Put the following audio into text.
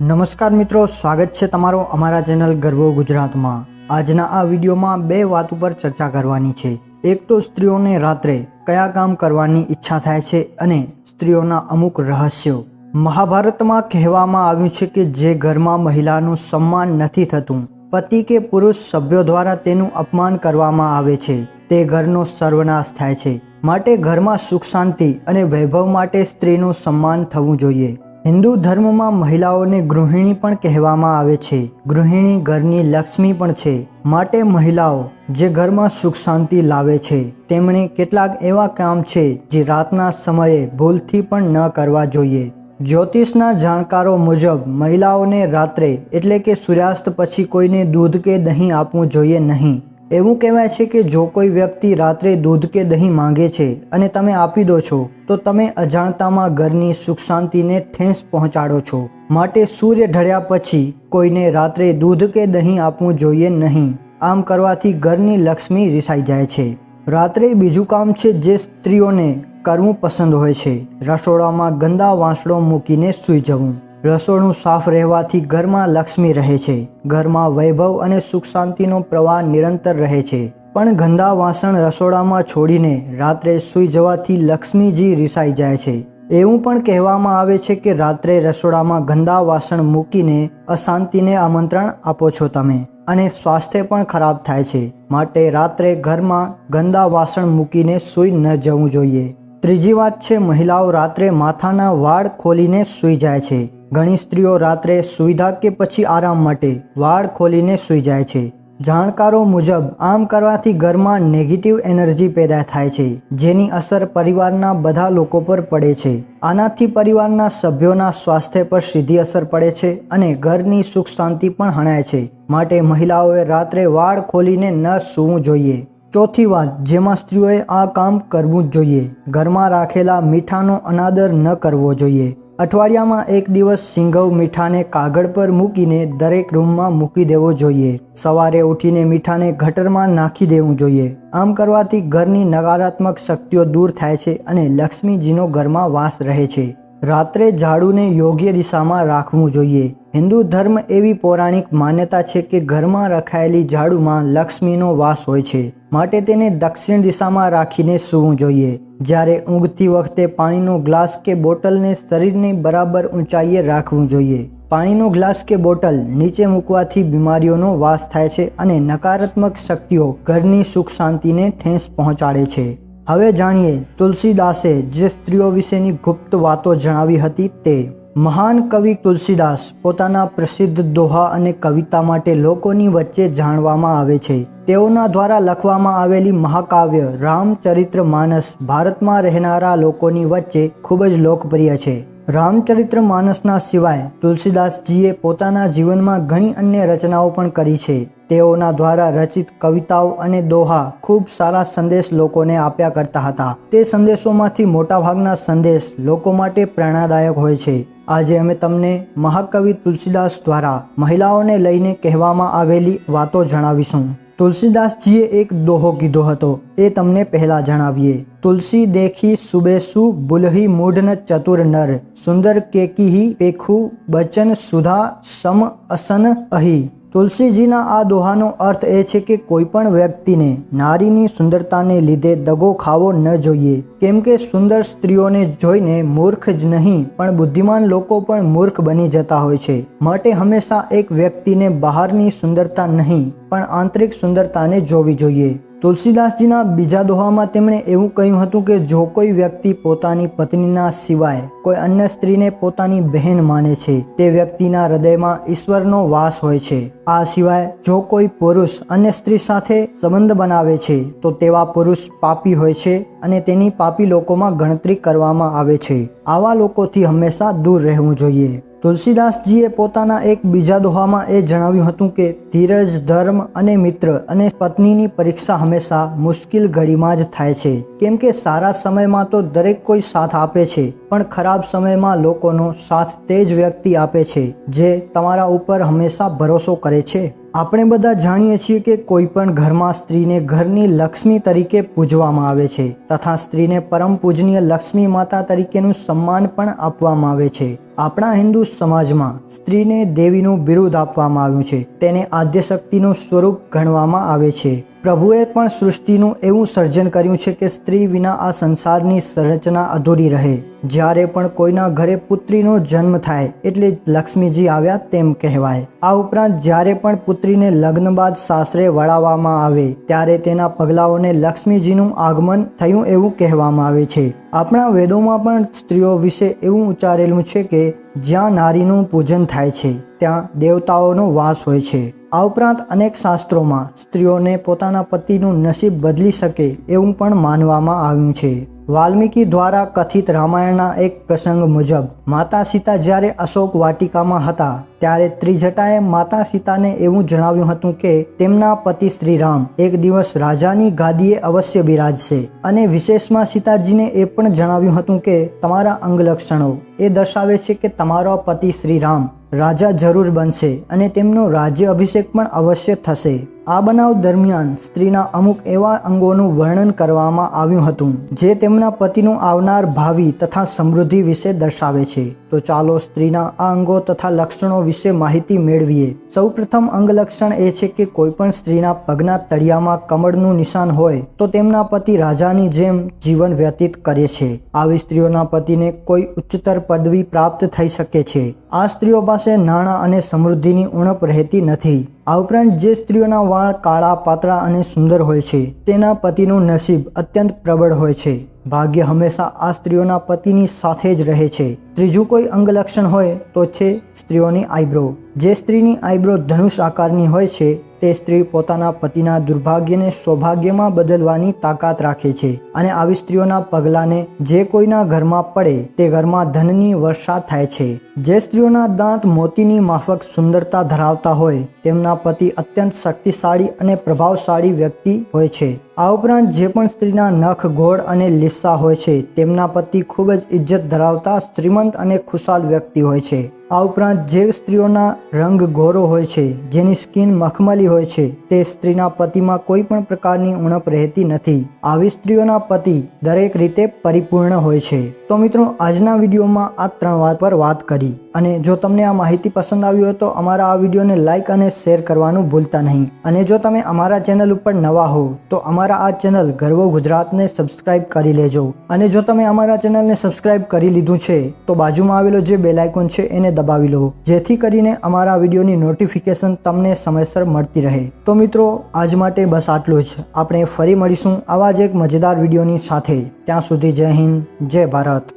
નમસ્કાર મિત્રો, સ્વાગત છે તમારો અમારા ચેનલ ગર્વો ગુજરાતમાં. આજના આ વિડીયોમાં બે વાત ઉપર ચર્ચા કરવાની છે. એક તો સ્ત્રીઓને રાત્રે કયા કામ કરવાની ઈચ્છા થાય છે અને સ્ત્રીઓના અમુક રહસ્યો. મહાભારતમાં કહેવામાં આવ્યું છે કે જે ઘરમાં મહિલાનું સન્માન નથી થતું, પતિ કે પુરુષ સભ્યો દ્વારા તેનું અપમાન કરવામાં આવે છે. તે ઘરનો સર્વનાશ થાય છે. માટે ઘરમાં સુખ શાંતિ અને વૈભવ માટે સ્ત્રીનું સન્માન થવું જોઈએ. હિન્દુ ધર્મમાં મહિલાઓને ગૃહિણી પણ કહેવામાં આવે છે. ગૃહિણી ઘરની લક્ષ્મી પણ છે. માટે મહિલાઓ, જે ઘરમાં સુખ શાંતિ લાવે છે, તેમણે કેટલાક એવા કામ છે, જે રાતના સમયે ભૂલથી પણ ન કરવા જોઈએ. જ્યોતિષના જાણકારો મુજબ, મહિલાઓને રાત્રે, એટલે કે સૂર્યાસ્ત પછી કોઈને દૂધ કે દહીં આપવું જોઈએ નહીં. એવું કહેવાય છે કે જો કોઈ વ્યક્તિ રાત્રે દૂધ કે દહીં માંગે છે અને તમે આપી દો છો, તો તમે અજાણતામાં ઘરની સુખ શાંતિને ઠેંસ પહોંચાડો છો. માટે સૂર્ય ઢળ્યા પછી કોઈને રાત્રે દૂધ કે દહીં આપવું જોઈએ નહીં. આમ કરવાથી ઘરની લક્ષ્મી રિસાઈ જાય છે. રાત્રે બીજું કામ છે જે સ્ત્રીઓને કરવું પસંદ હોય છે. રસોડામાં ગંદા વાંસળો મૂકીને સૂઈ જવું. રસોડું સાફ રહેવાથી ઘરમાં લક્ષ્મી રહે છે. ઘરમાં વૈભવ અને સુખ શાંતિનો પ્રવાહ નિરંતર રહે છે. પણ ગંદા વાસણ રસોડામાં છોડીને રાત્રે સૂઈ જવાથી લક્ષ્મીજી રિસાઈ જાય છે. એવું પણ કહેવામાં આવે છે કે રાત્રે રસોડામાં ગંદા વાસણ મૂકીને અશાંતિને આમંત્રણ આપો છો તમે અને સ્વાસ્થ્ય પણ ખરાબ થાય છે. માટે રાત્રે ઘરમાં ગંદા વાસણ મૂકીને સૂઈ ન જવું જોઈએ. ત્રીજી વાત છે મહિલાઓ રાત્રે માથાના વાળ ખોલીને સૂઈ જાય છે. ઘણી સ્ત્રીઓ રાત્રે સુવિધા કે પછી આરામ માટે વાળ ખોલીને સૂઈ જાય છે. જાણકારો મુજબ, આમ કરવાથી ઘરમાં નેગેટિવ એનર્જી પેદા થાય છે, જેની અસર પરિવારના બધા લોકો પર પડે છે. આનાથી પરિવારના સભ્યોના સ્વાસ્થ્ય પર સીધી અસર પડે છે અને ઘરની સુખ શાંતિ પણ હણાય છે. માટે મહિલાઓએ રાત્રે વાળ ખોલીને ન સૂવું જોઈએ. ચોથી વાત, જેમાં સ્ત્રીઓએ આ કામ કરવું જ જોઈએ. ઘરમાં રાખેલા મીઠાનો અનાદર ન કરવો જોઈએ. અઠવાડિયામાં એક દિવસ સિંઘવ મીઠાને કાગળ પર મૂકીને દરેક રૂમમાં મૂકી દેવો જોઈએ. સવારે ઉઠીને મીઠાને ગટરમાં નાખી દેવું જોઈએ. આમ કરવાથી ઘરની નકારાત્મક શક્તિઓ દૂર થાય છે અને લક્ષ્મીજીનો ઘરમાં વાસ રહે છે. રાત્રે ઝાડુને યોગ્ય દિશામાં રાખવું જોઈએ. હિન્દુ ધર્મ એવી પૌરાણિક માન્યતા છે કે ઘરમાં રખાયેલી ઝાડુમાં લક્ષ્મીનો વાસ હોય છે. માટે તેને દક્ષિણ દિશામાં રાખીને સૂવું જોઈએ. જ્યારે ઊંઘતી વખતે પાણીનો ગ્લાસ કે બોટલને શરીરની બરાબર ઊંચાઈએ રાખવું જોઈએ. પાણીનો ગ્લાસ કે બોટલ નીચે મૂકવાથી બીમારીઓનો વાસ થાય છે અને નકારાત્મક શક્તિઓ ઘરની સુખ શાંતિને ઠેંસ પહોંચાડે છે. હવે જાણીએ તુલસીદાસે જે સ્ત્રીઓ વિશેની ગુપ્ત વાતો જણાવી હતી તે. મહાન કવિ તુલસીદાસ પોતાના પ્રસિદ્ધ દોહા અને કવિતા માટે લોકોની વચ્ચે જાણવામાં આવે છે. તેઓના દ્વારા લખવામાં આવેલી મહાકાવ્ય રામચરિત્ર માનસ ભારતમાં રહેનારા લોકોની વચ્ચે ખૂબ જ લોકપ્રિય છે. રામચરિત્ર માનસના સિવાય તુલસીદાસજીએ પોતાના જીવનમાં ઘણી અન્ય રચનાઓ પણ કરી છે. તેઓના દ્વારા રચિત કવિતાઓ અને દોહા ખૂબ સારા સંદેશ લોકોને આપ્યા કરતા હતા. તે સંદેશોમાંથી મોટાભાગના સંદેશ લોકો માટે પ્રેરણાદાયક હોય છે. આજે અમે તમને મહાકવિ તુલસીદાસ દ્વારા મહિલાઓને લઈને કહેવામાં આવેલી વાતો જણાવીશું. તુલસીદાસજીએ એક દોહો કીધો હતો. એ તમને પહેલા જણાવીએ. તુલસી દેખી સુબેસુ બુલહી મૂઢન ચતુર નર. સુંદર કેકીહી પેખુ બચન સુધા સમ અસન અહી. તુલસીજીના આ દોહાનો અર્થ એ છે કે કોઈ પણ વ્યક્તિને નારીની સુંદરતાને લીધે દગો ખાવો ન જોઈએ. કેમ કે સુંદર સ્ત્રીઓને જોઈને મૂર્ખ જ નહીં, પણ બુદ્ધિમાન લોકો પણ મૂર્ખ બની જતા હોય છે. માટે હંમેશા એક વ્યક્તિને બહારની સુંદરતા નહીં, પણ આંતરિક સુંદરતાને જોવી જોઈએ. તુલસીદાસજીના બીજા દોહામાં તેમણે એવું કહ્યું હતું કે જો કોઈ વ્યક્તિ પોતાની પત્નીના સિવાય કોઈ અન્ય સ્ત્રીને પોતાની બહેન માને છે, તે વ્યક્તિના હૃદયમાં ઈશ્વરનો વાસ હોય છે. આ સિવાય જો કોઈ પુરુષ અન્ય સ્ત્રી સાથે સંબંધ બનાવે છે, તો તેવા પુરુષ પાપી હોય છે અને તેની પાપી લોકોમાં ગણતરી કરવામાં આવે છે. આવા લોકોથી હંમેશા દૂર રહેવું જોઈએ. તુલસીદાસજીએ પોતાના એક બીજા દોહામાં એ જણાવ્યું હતું કે, ધીરજ, ધર્મ અને મિત્ર અને પત્નીની પરીક્ષા હંમેશા મુશ્કેલ ઘડીમાં જ થાય છે. કેમ કે સારા સમયમાં તો દરેક કોઈ સાથ આપે છે, પણ ખરાબ સમયમાં લોકોનો સાથ તે જ વ્યક્તિ આપે છે, જે તમારા ઉપર હંમેશા ભરોસો કરે છે. આપણે બધા જાણીએ છીએ કે કોઈ પણ ઘરમાં સ્ત્રીને ઘરની લક્ષ્મી તરીકે પૂજવામાં આવે છે, તથા સ્ત્રીને પરમ પૂજનીય લક્ષ્મી માતા તરીકેનું સન્માન પણ આપવામાં આવે છે. આપણા હિન્દુ સમાજમાં સ્ત્રીને દેવીનું બિરુદ આપવામાં આવ્યું છે. તેને આદ્ય શક્તિનું સ્વરૂપ ગણવામાં આવે છે. પ્રભુએ પણ સૃષ્ટિનું એવું સર્જન કર્યું છે કે સ્ત્રી વિના આ સંસારની સંરચના અધૂરી રહે. જ્યારે પણ કોઈના ઘરે પુત્રીનો જન્મ થાય એટલે લક્ષ્મીજી આવ્યા તેમ કહેવાય. આ ઉપરાંત જ્યારે પણ પુત્રીને લગ્ન બાદ સાસરે વળાવવામાં આવે, ત્યારે તેના પગલાઓને લક્ષ્મીજીનું આગમન થયું એવું કહેવામાં આવે છે. આપણા વેદોમાં પણ સ્ત્રીઓ વિશે એવું ઉચ્ચારેલું છે કે જ્યાં નારીનું પૂજન થાય છે, ત્યાં દેવતાઓનો વાસ હોય છે. આ ઉપરાંત અનેક શાસ્ત્રોમાં સ્ત્રીઓને પોતાના પતિનું નસીબ બદલી શકે એવું પણ માનવામાં આવ્યું છે. વાલ્મીકી દ્વારા કથિત રામાયણના એક પ્રસંગ મુજબ, માતા સીતા જ્યારે અશોક વાટિકામાં હતા, ત્યારે ત્રિજટાએ માતા સીતાને એવું જણાવ્યું હતું કે તેમના પતિ શ્રી રામ એક દિવસ રાજાની ગાદીએ અવશ્ય બિરાજશે અને વિશેષમાં સીતાજીને એ પણ જણાવ્યું હતું કે, તમારા અંગલક્ષણો એ દર્શાવે છે કે તમારો પતિ શ્રી રામ રાજા જરૂર બનશે અને તેમનો રાજ્ય અભિષેક પણ અવશ્ય થશે. આ બનાવ દરમિયાન સ્ત્રીના અમુક એવા અંગોનું વર્ણન કરવામાં આવ્યું હતું, જે તેમના પતિનું આવનાર ભાવિ તથા સમૃદ્ધિ વિશે દર્શાવે છે. તો ચાલો સ્ત્રીના આ અંગો તથા લક્ષણો વિશે માહિતી મેળવીએ. સૌપ્રથમ અંગલક્ષણ એ છે કે કોઈપણ સ્ત્રીના પગના તળિયામાં કમળનું નિશાન હોય, તો તેમના પતિ રાજાની જેમ જીવન વ્યતીત કરે છે. આવી સ્ત્રીઓના પતિને કોઈ ઉચ્ચતર પદવી પ્રાપ્ત થઈ શકે છે. આ સ્ત્રીઓ પાસે નાણાં અને સમૃદ્ધિની ઉણપ રહેતી નથી. આ ઉપરાંત જે સ્ત્રીઓના વાળ કાળા, પાતળા અને સુંદર હોય છે, તેના પતિનું નસીબ અત્યંત પ્રબળ હોય છે. ભાગ્ય હંમેશા આ સ્ત્રીઓના પતિની સાથે જ રહે છે. ત્રીજું કોઈ અંગલક્ષણ હોય તો છે સ્ત્રીઓની આઈબ્રો. જે સ્ત્રીની આઈબ્રો ધનુષ આકારની હોય છે, તે સ્ત્રી પોતાના પતિના દુર્ભાગ્યને સૌભાગ્યમાં બદલવાની તાકાત રાખે છે અને આવી સ્ત્રીઓના પગલાને જે કોઈના ઘરમાં પડે, તે ઘરમાં ધનની વર્ષા થાય છે. જે સ્ત્રીઓના દાંત મોતીની માફક સુંદરતા ધરાવતા હોય, તેમના પતિ અત્યંત શક્તિશાળી અને પ્રભાવશાળી વ્યક્તિ હોય છે. આ ઉપરાંત જે પણ સ્ત્રીના નખ, ગોળ અને લિસ્સા હોય છે, તેમના પતિ ખૂબ જ ઇજ્જત ધરાવતા શ્રીમંત અને ખુશાલ વ્યક્તિ હોય છે. આ ઉપરાંત જે સ્ત્રીઓના રંગ ગોરો હોય છે, જેની સ્કિન મખમલી હોય છે, તે સ્ત્રીના પતિમાં કોઈ પણ પ્રકારની ઉણપ રહેતી નથી. આવી સ્ત્રીઓના પતિ દરેક રીતે પરિપૂર્ણ હોય છે. તો મિત્રો, આજના વિડીયોમાં આ ત્રણ વાત પર વાત કરી. અને જો તમને આ માહિતી પસંદ આવી હોય તો અમારા આ વિડીયોને લાઇક અને શેર કરવાનું ભૂલતા નહીં. અને જો તમે અમારા ચેનલ ઉપર નવા હો તો અમારા આ ચેનલ ગર્વો ગુજરાતને સબસ્ક્રાઇબ કરી લેજો. અને જો તમે અમારા ચેનલને સબસ્ક્રાઇબ કરી લીધું છે, તો બાજુમાં આવેલો જે બેલ આઇકોન છે, એને દબાવી લો. જેથી કરીને અમારા વિડીયોની નોટિફિકેશન તમને સમયસર મળતી રહે. તો મિત્રો, આજ માટે બસ આટલું જ. આપણે ફરી મળીશું આવા જ એક મજેદાર વિડીયોની સાથે. ત્યાં સુધી જય હિન્દ, જય ભારત.